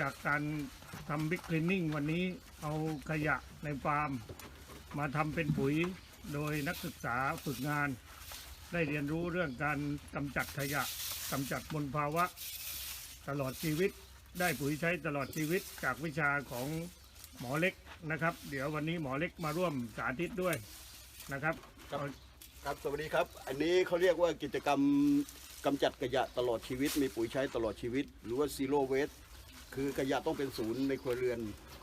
จากการทำบิ๊กคลีนนิ่งวันนี้เอาขยะในฟาร์ม มาทำเป็นปุ๋ยโดยนักศึกษาฝึกงาน ได้เรียนรู้เรื่องการกำจัดขยะกำจัดมลภาวะ ตลอดชีวิต ได้ปุ๋ยใช้ตลอดชีวิตจากวิชาของหมอเล็กนะครับ เดี๋ยววันนี้หมอเล็กมาร่วมสาธิตด้วยนะครับ ครับครับสวัสดีครับ อันนี้เขาเรียกว่ากิจกรรมกำจัดขยะตลอดชีวิต มีปุ๋ยใช้ตลอดชีวิต หรือว่า zero waste คือขยะต้องเป็นศูนย์ในครัวเรือน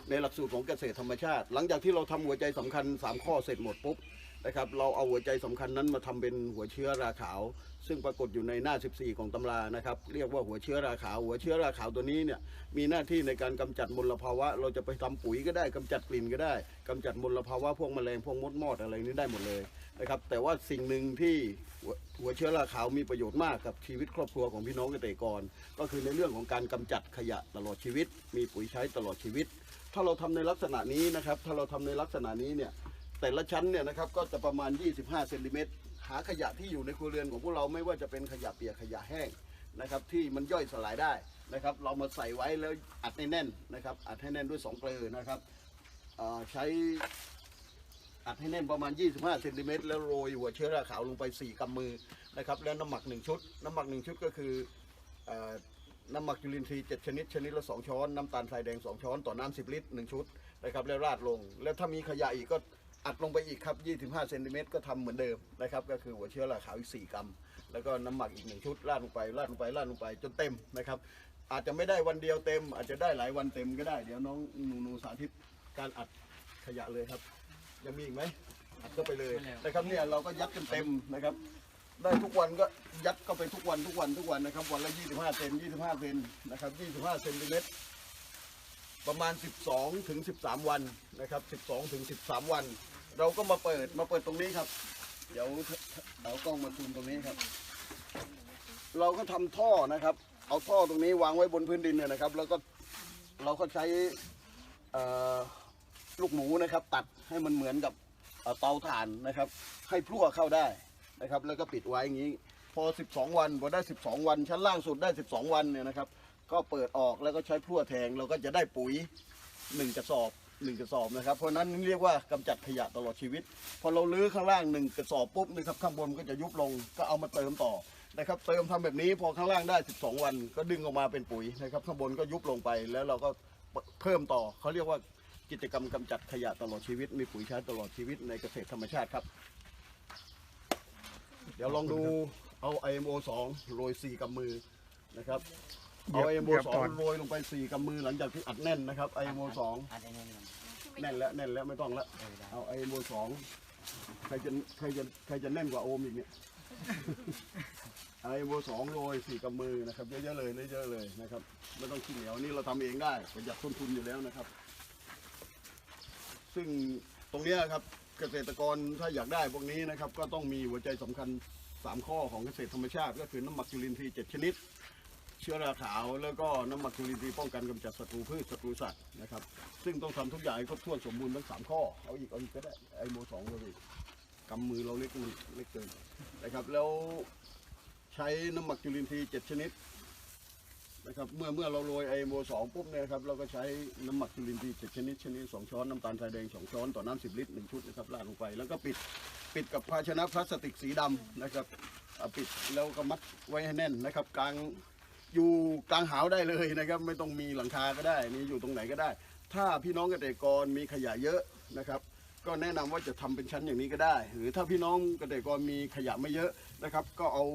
ในหลักสูตรของเกษตรธรรมชาติ หลังจากที่เราทำหัวใจสำคัญ 3 ข้อเสร็จหมดปุ๊บนะครับเราเอาหัวใจสำคัญนั้นมาทำเป็นหัวเชื้อราขาว ซึ่งปรากฏอยู่ในหน้า 14 ของตำรานะครับเรียกว่าหัวเชื้อราขาว หัวเชื้อราขาวตัวนี้เนี่ยมีหน้าที่ในการกำจัดมลภาวะ เราจะไปทำปุ๋ยก็ได้กำจัดกลิ่นก็ได้กำจัดมลภาวะพวกแมลงพวกมดมอดอะไรนี้ได้หมดเลยนะครับแต่ว่าสิ่งหนึ่งที่หัวหัวเชื้อราขาวมีประโยชน์มากกับชีวิตครอบครัวของพี่น้องเกษตรกร ก็คือในเรื่องของการกำจัดขยะตลอดชีวิต มีปุ๋ยใช้ตลอดชีวิต ถ้าเราทำในลักษณะนี้นะครับ ถ้าเราทำในลักษณะนี้เนี่ย แต่ละชั้นเนี่ยนะครับก็จะประมาณ 25เซนติเมตรหาขยะที่อยู่ในครัวเรือนของพวกเราไม่ว่าจะเป็นขยะเปียกขยะแห้งนะครับ ที่มันย่อยสลายได้นะครับ เรามาใส่ไว้แล้วอัดให้แน่นนะครับ อัดให้แน่นด้วย2เกลือนะครับใช้อัดให้แน่นประมาณ 25เซนติเมตรแล้วโรยหัวเชื้อราขาวลงไป 4กำมือนะครับ แล้วน้ำหมัก 1 ชุด น้ำหมัก 1 ชุดก็คืออ น้ำหมักจุลินทรีย์7ชนิดชนิดละ 2 ช้อนน้ำตาลทรายแดง 2 ช้อนต่อน้ำ10 ลิตร 1 ชุดนะครับแล้วราดลง แล้วถ้ามีขยะอีกก็อัดลงไปอีกครับ 25 เซนติเมตรก็ทำเหมือนเดิมนะครับ ก็คือหัวเชื้อราขาวอีก 4 กรัม แล้วก็น้ำหมักอีก 1 ชุดราดลงไปราดลงไปราดลงไปจนเต็มนะครับ อาจจะไม่ได้วันเดียวเต็ม อาจจะได้หลายวันเต็มก็ได้ เดี๋ยวน้องหนูหนูสาธิตการอัดขยะเลยครับ ยังมีอีกไหมอัดเข้าไปเลยนะครับเนี่ยเราก็ยัดกันเต็มนะครับ ได้ทุกวันก็ยัดเข้าไปทุกวันทุกวันทุกวันนะครับ วันละ 25 เซน 25 เซนนะครับ 25 เซนติเมตรประมาณ 12 ถึง 13 วันนะครับ 12 ถึง 13 วัน เราก็มาเปิดมาเปิดตรงนี้ครับ เดี๋ยวเอากล้องมาซูมตรงนี้ครับ เราก็ทำท่อนะครับ เอาท่อตรงนี้วางไว้บนพื้นดินเนี่ยนะครับ แล้วก็เราก็ใช้ลูกหมูนะครับ ตัดให้มันเหมือนกับเอ่อเตาถ่านนะครับ ให้พลั่วเข้าได้ นะครับ แล้วก็ปิดไว้อย่างนี้ พอ 12 วันพอได้ 12 วัน ชั้นล่างสุดได้ 12 วันเนี่ยนะครับ ก็เปิดออกแล้วก็ใช้พลั่วแทง เราก็จะได้ปุ๋ยหนึ่งกระสอบหนึ่งกระสอบนะครับ เพราะนั้นเรียกว่ากำจัดขยะตลอดชีวิต พอเราลื้อข้างล่างหนึ่งกระสอบปุ๊บนะครับข้างบนก็จะยุบลง ก็เอามาเติมต่อนะครับ เติมทำแบบนี้พอข้างล่างได้ 12 วัน ก็ดึงออกมาเป็นปุ๋ยนะครับ ข้างบนก็ยุบลงไป แล้วเราก็เพิ่มต่อ เขาเรียกว่ากิจกรรมกำจัดขยะตลอดชีวิต มีปุ๋ยใช้ตลอดชีวิตในเกษตรธรรมชาติครับ เดี๋ยวลองดูเอา IMO 2โรย 4กำมือนะครับเอา IMO เหยียบก่อน2โรยลงไป 4กำมือหลังจากที่อัดแน่นนะครับ IMO 2อันนี้นี่แน่นแล้วแน่นแล้วไม่ต้องแล้วเออได้เอาไอโมสองใครจะใครจะใครจะแน่นกว่าโอมอีกเนี่ยไอโมสองโรยสี่กำมือนะครับเยอะๆเลยเยอะๆเลยนะครับไม่ต้องขี้เหนียวนี่เราทำเองได้ประหยัดต้นทุนอยู่แล้วนะครับ ซึ่งตรงเนี้ยครับ เกษตรกรถ้าอยากได้พวกนี้นะครับ ก็ต้องมีหัวใจสำคัญสามข้อของเกษตรธรรมชาติ ก็คือน้ำหมักจุลินทรีย์เจ็ดชนิด เชื้อราขาว แล้วก็น้ำหมักจุลินทรีย์ป้องกันกำจัดศัตรูพืชศัตรูสัตว์นะครับ ซึ่งต้องทำทุกอย่างให้ครบถ้วนสมบูรณ์ทั้งสามข้อเอาอีกเอาอีกก็ได้ไอโมสองก็ได้กำมือเราเล็กมันเล็กเกินนะครับแล้วใช้น้ำหมักจุลินทรีย์เจ็ดชนิด นะครับเมื่อเมื่อเราโรยไอโมสองปุ๊บเนี่ยครับเราก็ใช้น้ำหมักจุลินทรีย์เจ็ดชนิดชนิดสองช้อนน้ำตาลทรายแดงสองช้อนต่อน้ำสิบลิตรหนึ่งชุดนะครับราดลงไป แล้วก็ปิดปิดกับภาชนะพลาสติกสีดำนะครับปิดแล้วก็มัดไว้ให้แน่นนะครับกลางอยู่กลางหาวได้เลยนะครับ ไม่ต้องมีหลังคาก็ได้นี่อยู่ตรงไหนก็ได้ ถ้าพี่น้องเกษตรกรมีขยะเยอะนะครับ ก็แนะนำว่าจะทำเป็นชั้นอย่างนี้ก็ได้ หรือถ้าพี่น้องเกษตรกรมีขยะไม่เยอะนะครับ ก็เอา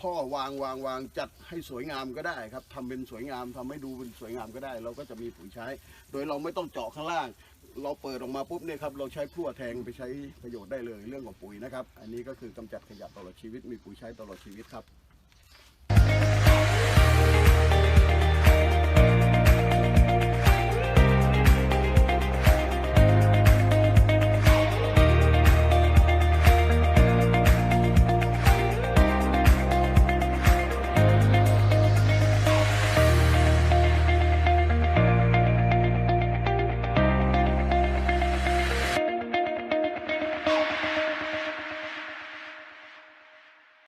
ท่อวางวางวางจัดให้สวยงามก็ได้ครับทำเป็นสวยงามทำให้ดูเป็นสวยงามก็ได้ เราก็จะมีปุ๋ยใช้ โดยเราไม่ต้องเจาะข้างล่าง เราเปิดออกมาปุ๊บเนี่ยครับเราใช้พลั่วแทงไปใช้ประโยชน์ได้เลยเรื่องของปุ๋ยนะครับ อันนี้ก็คือกำจัดขยะตลอดชีวิตมีปุ๋ยใช้ตลอดชีวิตครับ